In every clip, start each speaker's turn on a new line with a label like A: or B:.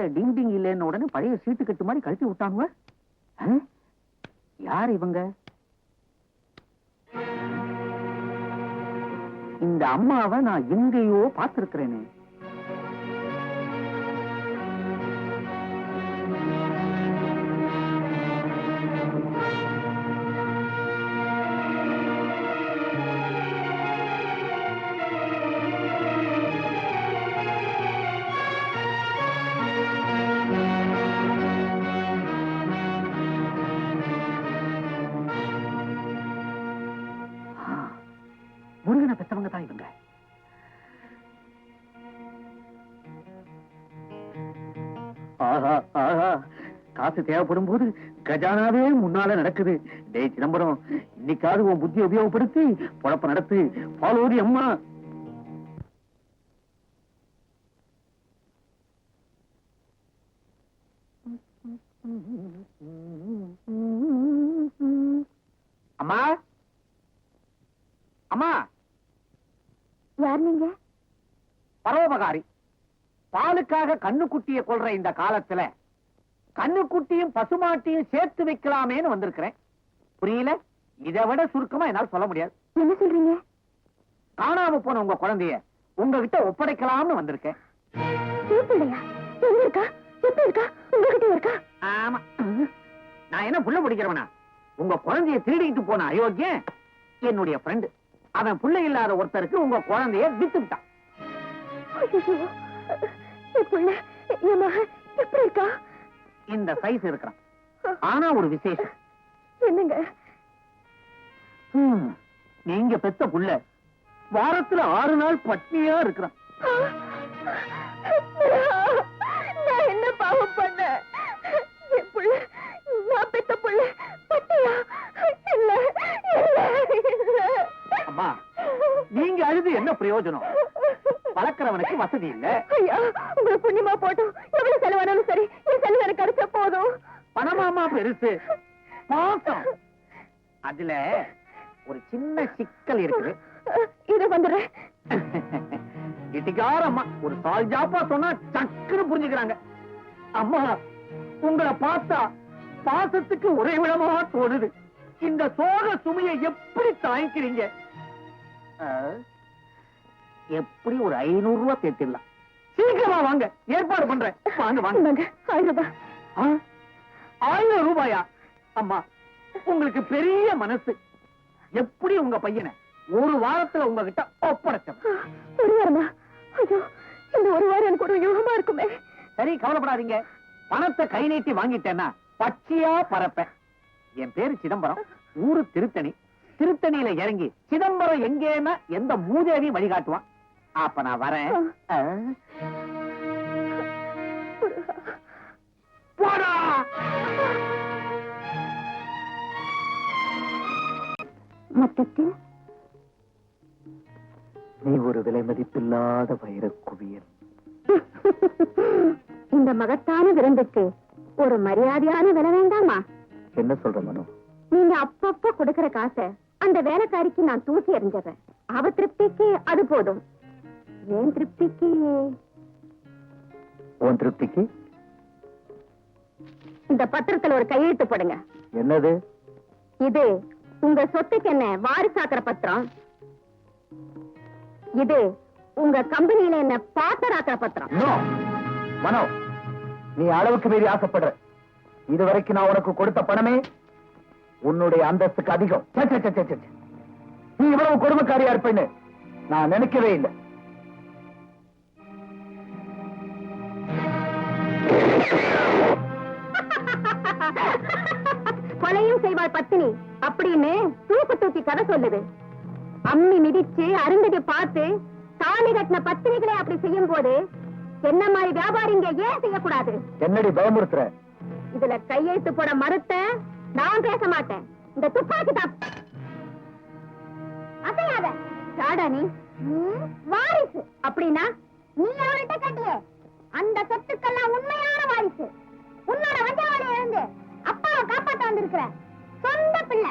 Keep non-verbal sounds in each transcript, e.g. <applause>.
A: இல்ல டிங் டிங் இல்லைன்னு உடனே பழைய சீட்டு கட்டு மாதிரி கழட்டி விட்டானுவ? யார் இவங்க? இந்த அம்மாவை நான் எங்கேயோ பார்த்திருக்கிறேனே. ஆஹா ஆஹா. காசு தேவைப்படும் போது கஜானாவே முன்னால நடக்குது. டேய் சிதம்பரம் இன்னைக்காவது உன் புத்தியை உபயோகப்படுத்தி பொழப்ப நடத்து. பாலோதி அம்மா. அம்மா? அம்மா?
B: யார் நீங்க?
A: பரோபகாரி பாலுக்காக கண்ணுக்குட்டியை கொல்ற இந்த காலத்துல கண்ணுக்குட்டியும் பசுமாட்டியும் சேர்த்து வைக்கலாமேன்னு வந்திருக்கிறேன். புரியல? இதை விட சுருக்கமா என்னால சொல்ல முடியாது.
B: என்ன சொல்றீங்க?
A: காணாம போன உங்க குழந்தைய உங்ககிட்ட ஒப்படைக்கலாம்னு வந்திருக்கேன். ஆமா. நான் என்ன புள்ள பிடிக்கிறவனா? உங்க குழந்தைய திருடிட்டு போன அயோக்கியன் என்னுடைய ஃப்ரெண்டு அவன் புள்ள இல்லாத ஒருத்தருக்கு உங்க குழந்தைய வித்து விட்டான்
B: ஐயோ. என் புள்ள என் மகன் எப்படி இருக்கா?
A: இந்த சைஸ் இருக்கிறான். ஆனா ஒரு விசேஷம்.
B: என்னங்க?
A: நீங்க பெத்த புள்ள. வாரத்துல ஆறு நாள் பட்னியா இருக்கிறான்.
B: நான் என்ன பாவம் பண்ண என் புள்ள நான் பெத்த புள்ள பட்டியா இல்ல இல்ல.
A: அம்மா நீங்க அழுது என்ன பிரயோஜனம்? வளர்க்கறவனுக்கு வசதி இல்ல.
B: ஐயா உங்களுக்கு புண்ணியமா போட்டும். எவ்வளவு செலவானாலும் சரி என் செலவு எனக்கு கிடைச்சா போதும்.
A: பணமாமா பெருசு? பாசம் அதுல ஒரு சின்ன சிக்கல் இருக்குது.
B: இது வந்துடுறேன்.
A: இட்டிக்கார அம்மா ஒரு சால் ஜாப்பா சொன்னா சக்குன்னு புரிஞ்சுக்கிறாங்க. அம்மா உங்களை பார்த்தா பாசத்துக்கு ஒரே விடமா தோணுது. இந்த சோக சுமையை எப்படி தாங்கிக்கிறீங்க? ஆ, எப்படி ஒரு ஐநூறு ரூபாய் சேர்த்திடலாம்? சீக்கிரமா வாங்க ஏற்பாடு பண்றேன். வாங்க வாங்க.
B: ஆயிரம் ரூபாய்
A: ஆ? ஆயிரம் ரூபாயா? அம்மா உங்களுக்கு பெரிய மனசு. எப்படி உங்க பையனை ஒரு வாரத்துல உங்ககிட்ட ஒப்படைச்சவன்?
B: ஒரு வாரமா? ஐயோ இந்த ஒரு வாரம் எனக்கு ஒரு யோகமா இருக்குமே.
A: சரி கவலைப்படாதீங்க. பணத்தை கை நீட்டி வாங்கிட்டேன்னா பச்சையா பறப்பேன். என் பேரு சிதம்பரம் ஊரு திருத்தணி. திருத்தணியில இறங்கி சிதம்பரம் எங்கேன்னா எந்த மூதேவியும் வழிகாட்டுவான். அப்ப நான் வரேன். போடா!
B: மொத்தத்தில்?
A: நீ ஒரு விலை மதிப்பில்லாத வைரக் குவியல்.
B: இந்த மகத்தான விருந்துக்கு ஒரு மரியாதையான விலை வேண்டாமா?
A: என்ன சொல்ற மனோ?
B: நீங்க அப்பப்ப கொடுக்கிற காசை அந்த வேலைக்காரிக்கு நான் தூக்கி எறிஞ்சிடுறேன். அவ திருப்திக்கு அது போதும். ஏன் திருப்திக்கு?
A: உன் திருப்திக்கு?
B: இந்த பத்திரத்துல ஒரு கையெழுத்து போடுங்க.
A: என்னது?
B: இது உங்க சொத்துக்கு என்ன வாரிசாக்கிற பத்திரம்? இது உங்க கம்பெனியில என்ன பாத்தராக்கிற பத்திரம்?
A: நோ மனோ நீ அளவுக்கு மீறி ஆசைப்படுற. இதுவரைக்கும் நான் உனக்கு கொடுத்த பணமே உன்னுடைய அந்தஸ்துக்கு அதிகம். நீ இவ்வளவு கொடுமைக்காரியா இருப்பேன்னு நான் நினைக்கவே இல்லை.
B: கொலையும் செய்வாள் பத்தினி. அப்படின்னு தூக்கு தூக்கி கதை சொல்லுது. அம்மி மிதிச்சு அருந்ததி பார்த்து தாலி கட்டின பத்தினிகளை அப்படி செய்யும் போது என்ன மாதிரி வியாபாரிங்க ஏன் செய்யக்கூடாது?
A: என்னடி பயமுறுத்துற?
B: இதுல கையெழுத்து போட மறுத்த நான் பேச மாட்டேன். இந்த துப்பாக்கி தான் அசையாத. சாடா நீ? ம், வாரிசு. அப்படின்னா நீ அவள்கிட்ட கட்டிய. அந்த சொத்துக்கெல்லாம் உண்மையான வாரிசு. உன்னோட வஞ்சவாளிய இருந்து அப்பாவை காப்பாத்த வந்திருக்கிற சொந்த பிள்ளை.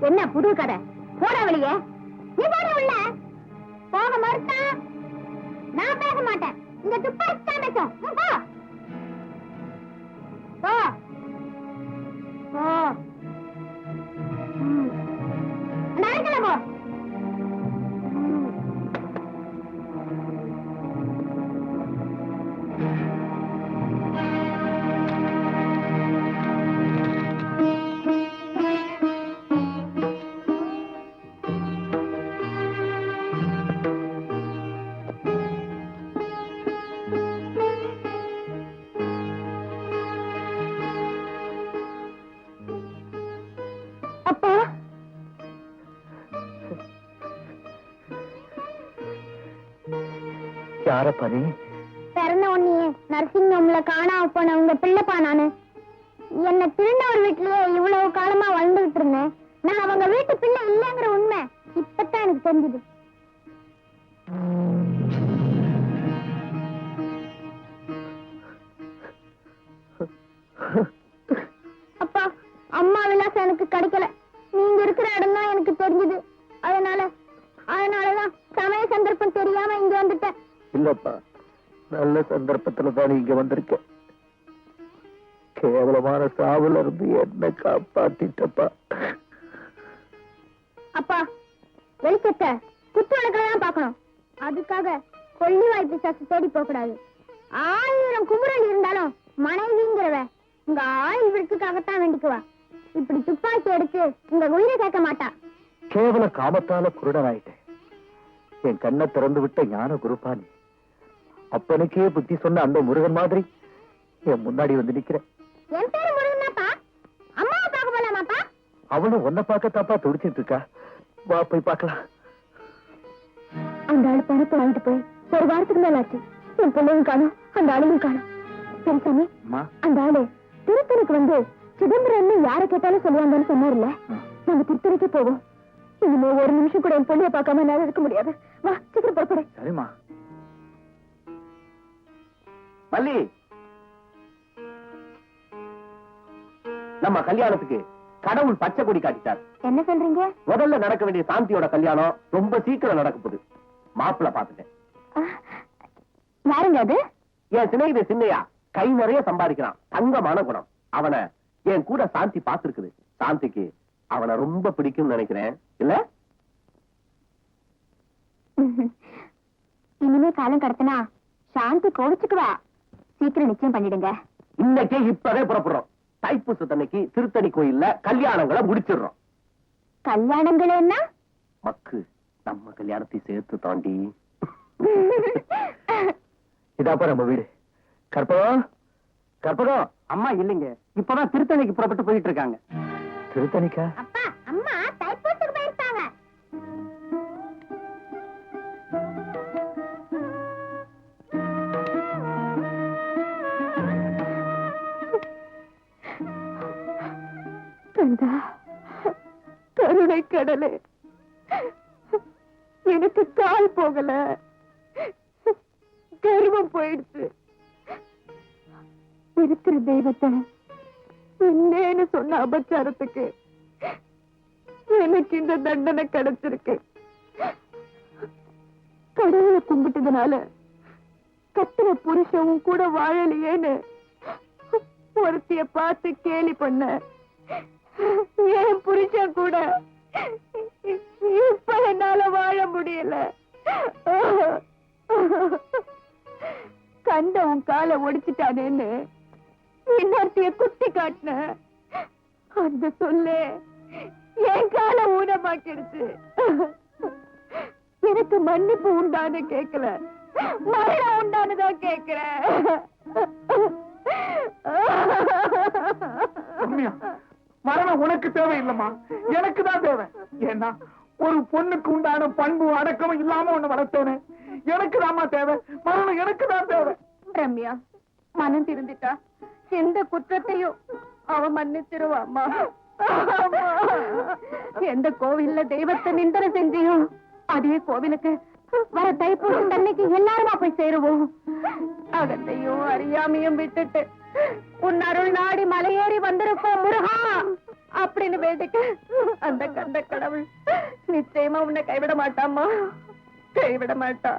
B: என்ன புது கதை? போட வழியே நீ போட உள்ள. போக மறுத்தா? நான் பேச மாட்டேன்.
C: இந்த துப்பாக்கி தான் பேசும். போ. போ.
D: யாரப்பா நீ
C: பிறந்த உன்னையே நர்சிங் ஹோம்ல காணாம போன உங்க பிள்ளைப்பா நானு. என்ன திருநவர் வீட்லயே இவ்வளவு காலமா வாழ்ந்துகிட்டு இருந்தேன். நான் அவங்க வீட்டு பிள்ளை இல்லைங்கிற உண்மை இப்பதான் எனக்கு தெரிஞ்சது. அப்பா அம்மா விலாசம் எனக்கு கிடைக்கல.
D: சந்தர்ப்பத்துல தான் இங்க வந்திருக்க கேவலமான சாவுல இருந்து என்ன காப்பாத்திட்டப்பா.
C: அப்பா வெளிச்சத்தை குத்து தான் பார்க்கணும். அதுக்காக கொல்லி வாய்ப்பு சத்து தேடி போக கூடாது ஆயிரம் குமுறல் இருந்தாலும் மனைவிங்கிறவ உங்க ஆயுள் விருத்துக்காகத்தான் வேண்டிக்குவா. இப்படி துப்பாக்கி எடுத்து உங்க உயிரை கேட்க மாட்டா.
D: கேவல காமத்தால குருடனாயிட்டேன். என் கண்ணை திறந்து விட்ட ஞான குருபானி அப்பனுக்கே புத்தி சொன்ன அந்த முருகன் மாதிரி என் முன்னாடி வந்து நிக்கிற.
C: என் பேரு முருகனாப்பா? அம்மாவை பார்க்க போலாமாப்பா?
D: அவளும் உன்னை பார்க்கத்தாப்பா துடிச்சிட்டு இருக்கா. வா போய் பார்க்கலாம்.
C: அந்த ஆளு பணத்தை வாங்கிட்டு போய் ஒரு வாரத்துக்கு மேல ஆச்சு. என் பிள்ளையும் காணும் அந்த ஆளையும் காணும். சரி சாமி.
D: அம்மா.
C: அந்த ஆளு திருத்தணிக்கு வந்து சிதம்பரம்னு யாரை கேட்டாலும் சொல்லுவாங்கன்னு சொன்னார்ல? நம்ம திருத்தணிக்கு போவோம். இனிமே ஒரு நிமிஷம் கூட என் பொண்ணைய பார்க்காம என்னால இருக்க முடியாது. வா சீக்கிரம் புறப்படு.
D: சரிம்மா. மல்லி. நம்ம கல்யாணத்துக்கு கடவுள் பச்சை கொடி காட்டிட்டார்.
C: என்ன சொல்றீங்க?
D: முதல்ல நடக்க வேண்டிய சாந்தியோட கல்யாணம் ரொம்ப சீக்கிரம் நடக்க போகுது. மாப்பிள்ள பாத்துட்டேன்
C: யாருங்க அது?
D: என் சிநேகித சின்னையா கை நிறைய சம்பாதிக்கிறான். தங்கமான குணம். அவனை என் கூட சாந்தி பாத்துருக்குது சாந்திக்கு அவனை ரொம்ப பிடிக்கும்னு நினைக்கிறேன். இல்ல? <laughs>
C: இனிமே காலம் கடத்தினா சாந்தி கோவிச்சுக்குவா. சீக்கிரம் நிச்சயம் பண்ணிடுங்க.
D: இன்னைக்கே இப்பவே புறப்படுறோம். தைப்பூசத்தன்னைக்கு திருத்தணி கோயில்ல கல்யாணங்களை முடிச்சிடுறோம்.
C: கல்யாணங்கள் என்ன
D: மக்கு நம்ம கல்யாணத்தை சேர்த்து தாண்டி. இதாப்பா நம்ம வீடு. கற்பகம் கற்பகம் அம்மா இல்லைங்க. இப்பதான் திருத்தணிக்கு புறப்பட்டு போயிட்டு இருக்காங்க. திருத்தணிக்கா
C: அப்பா அம்மா
E: கடலை கடலே எனக்கு கால் போகல. கர்வம் போயிடுச்சு. இருக்கிற தெய்வத்தை என்னன்னு சொன்ன அபச்சாரத்துக்கு எனக்கு இந்த தண்டனை கிடைச்சிருக்கு. கடவுளை கும்பிட்டதுனால கத்துற புருஷவும் கூட வாழலையேன்னு ஒருத்திய பார்த்து கேலி பண்ண. ஏன் புருஷன் கூட இப்ப என்னால வாழ முடியல. கண்ட உன் காலை ஒடிச்சிட்டானேன்னு இன்னொருத்திய குத்தி காட்டின. அந்த சொல்லு என் காலை ஊனமாக்கிடுச்சு. எனக்கு மன்னிப்பு உண்டானு கேட்கல மழை உண்டானுதான் கேட்கிறேன்
F: மரணம் உனக்கு தேவையில்லைம்மா. எனக்கு தான் தேவை. ஏன்னா ஒரு பொண்ணுக்கு உண்டான பண்பு அடக்கமும் இல்லாம உன்னை வளர்த்தேனே. எனக்கு தாம்மா தேவை. மரணம் எனக்கு தான் தேவை.
E: ரம்யா மனம் திருந்திட்டா எந்த குற்றத்தையும் அவ மன்னிச்சிருவாம்மா <laughs> எந்த கோவில்ல தெய்வத்தை நிந்தனை செஞ்சியும் அதே கோவிலுக்கு வர தைப்பூசம் தன்னைக்கு எல்லாருமா போய் சேருவோம். அகத்தையும் அறியாமையும் விட்டுட்டு உன் அருள் நாடி மலையேறி வந்திருப்போம் முருகா? அப்படின்னு வேண்டிக்க அந்த கந்த கடவுள் நிச்சயமா உன்னை கைவிட மாட்டாமா கைவிட மாட்டா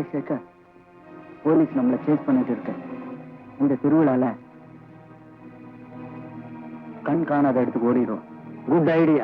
G: ஹே சேகர் போலீஸ் நம்மளை சேஸ் பண்ணிட்டு இருக்கு. இந்த திருவிழால கண் காணாத இடத்துக்கு ஓடிடும் குட் ஐடியா